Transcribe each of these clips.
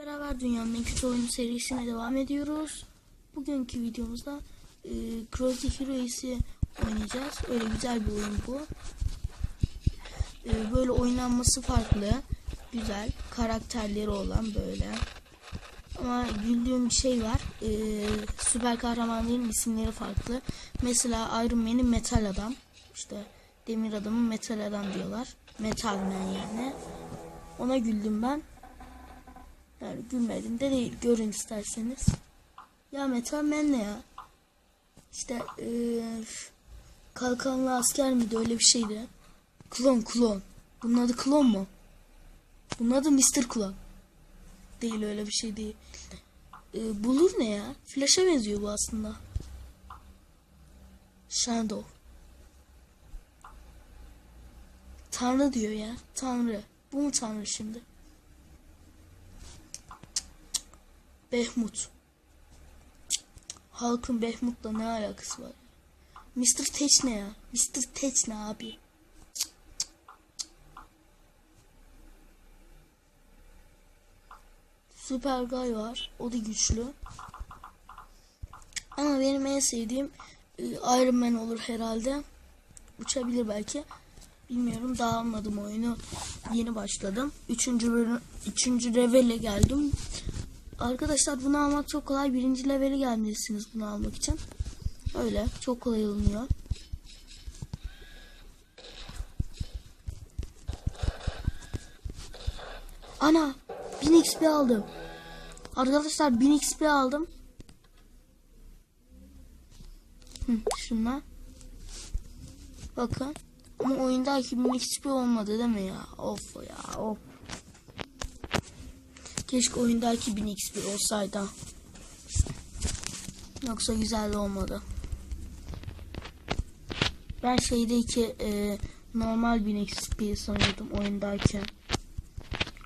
Beraber dünyanın en kötü oyunu serisine devam ediyoruz. Bugünkü videomuzda e, Crazy Heroes'i oynayacağız. Öyle güzel bir oyun bu. E, böyle oynanması farklı. Güzel. Karakterleri olan böyle. Ama güldüğüm bir şey var. E, süper kahramanların isimleri farklı. Mesela Iron Man'in metal adam. İşte demir adamın metal adam diyorlar. Metal Man yani. Ona güldüm ben. Yani gülmedim de değil. Görün isterseniz. Ya Metal Man ne ya? İşte eee kalkanlı asker miydi öyle bir şeydi. Klon klon. Bunun adı klon mu? Bunun adı Mr. Klon. Değil öyle bir şey değil. Eee, bulur ne ya? Flash'a benziyor bu aslında. Shadow. Tanrı diyor ya. Tanrı. Bu mu Tanrı şimdi? Behmut. Halkın Behmut'la ne alakası var? Mr. Teç ne ya? Mr. Teç ne abi? Süper Guy var. O da güçlü. Ama benim en sevdiğim e, Iron Man olur herhalde. Uçabilir belki. Bilmiyorum daha almadım oyunu. Yeni başladım. Üçüncü bölüm, üçüncü levele geldim. Arkadaşlar bunu almak çok kolay. Birinci leveli gelmelisiniz bunu almak için. Öyle. Çok kolay alınıyor. Ana 1000 XP aldım. Arkadaşlar 1000 XP aldım. Hı, şuna. Bakın. Ama oyunda 2000 XP olmadı değil mi ya? Of ya of. Keşke oyundaki 1000 XP olsaydı. Yoksa güzel olmadı. Ben şeydeki e, normal 1000 XP sanıyordum oyundaki.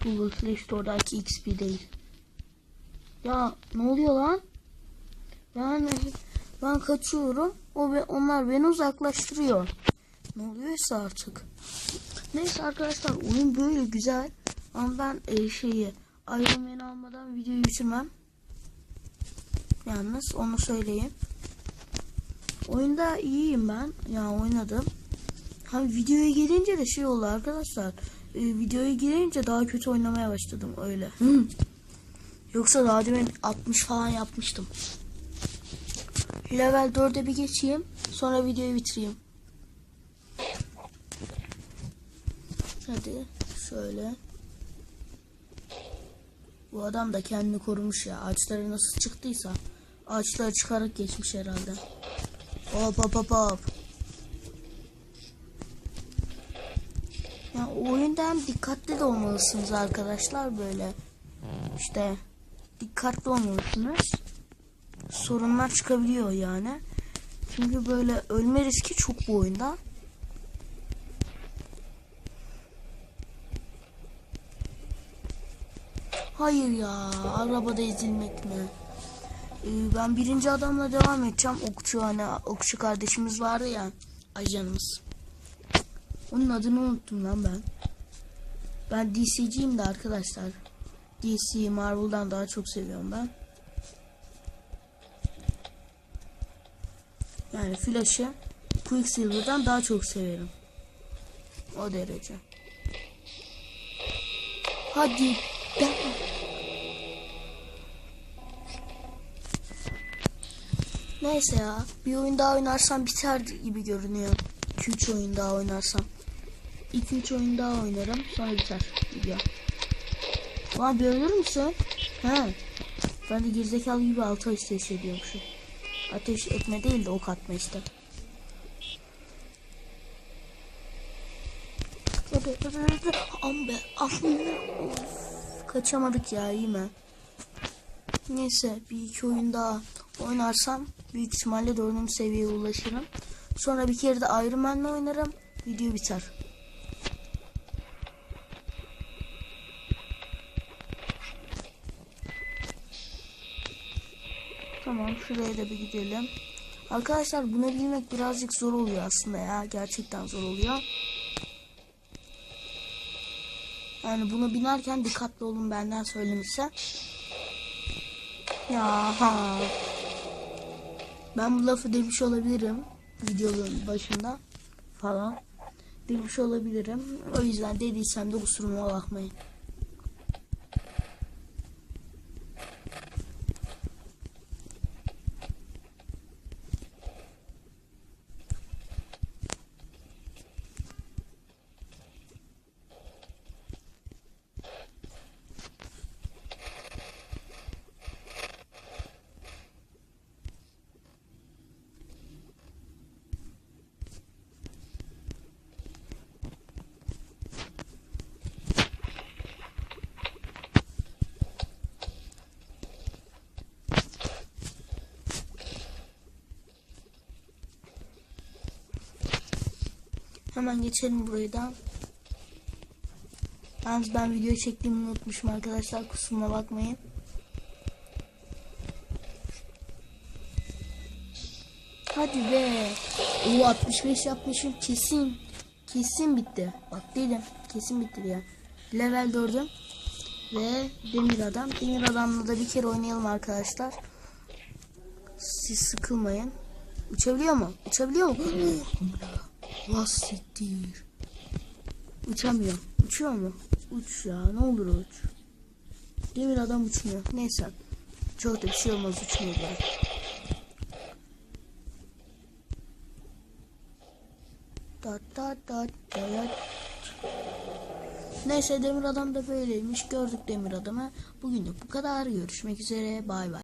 Google Play Store'daki XP değil. Ya ne oluyor lan? Yani ben kaçıyorum. O ve onlar beni uzaklaştırıyor. Ne oluyorsa artık. Neyse arkadaşlar oyun böyle güzel. Ama ben e, şeyi Iron Man almadan videoyu bitirmem. Yalnız onu söyleyeyim. Oyunda iyiyim ben. Ya oynadım. Ha videoya gelince de şey oldu arkadaşlar. E, videoya girince daha kötü oynamaya başladım öyle. Yoksa daha demin 60 falan yapmıştım. Level 4'e bir geçeyim. Sonra videoyu bitireyim. Hadi şöyle. Bu adam da kendini korumuş ya. Ağaçlara nasıl çıktıysa. Ağaçları çıkarak geçmiş herhalde. Hop hop hop hop. Ya oyunda hem dikkatli de olmalısınız arkadaşlar böyle. İşte dikkatli olmalısınız. Sorunlar çıkabiliyor yani. Çünkü böyle ölme riski çok bu oyunda. Hayır ya arabada ezilmek mi? Ee, ben birinci adamla devam edeceğim. Okçu hani okçu kardeşimiz vardı ya ajanımız. Onun adını unuttum lan ben. Ben DC'ciyim de arkadaşlar. DC Marvel'dan daha çok seviyorum ben. Yani Flash'ı Quicksilver'dan daha çok severim. O derece. Hadi Neyse ya. Bir oyun daha oynarsam biter gibi görünüyor. 2-3 oyun daha oynarsam. 2-3 oyun daha oynarım. Sonra biter video. Ulan bir ölür müsün? He. Ben de gerizekalı gibi altı ateş ediyormuşum. Ateş etme değil de ok atma işte. Ambe, ambe. Kaçamadık ya iyi mi? Neyse bir iki oyun daha oynarsam büyük ihtimalle dördüncü seviyeye ulaşırım. Sonra bir kere de Iron Man'le oynarım. Video biter. Tamam şuraya da bir gidelim. Arkadaşlar bunu bilmek birazcık zor oluyor aslında ya. Gerçekten zor oluyor. Yani bunu binerken dikkatli olun benden söylemişse. Ya ha. Ben bu lafı demiş olabilirim videonun başında falan. Demiş olabilirim. O yüzden dediysem de kusuruma bakmayın. Hemen geçelim burayı da. Yalnız ben video çektiğimi unutmuşum arkadaşlar. Kusuruma bakmayın. Hadi be. Oo 65 yapmışım. Kesin. Kesin bitti. Bak dedim. Kesin bitti ya. Level 4'üm. Ve Demir Adam. Demir Adam'la da bir kere oynayalım arkadaşlar. Siz sıkılmayın. Uçabiliyor mu? Uçabiliyor mu? Vasittir. Uçamıyor. Uçuyor mu? Uç ya. Ne olur uç. Demir adam uçmuyor. Neyse. Çok da bir şey olmaz uçmuyorlar. Dat dat dat dat. Neyse demir adam da böyleymiş. Gördük demir adamı. Bugün de bu kadar. Görüşmek üzere. Bay bay.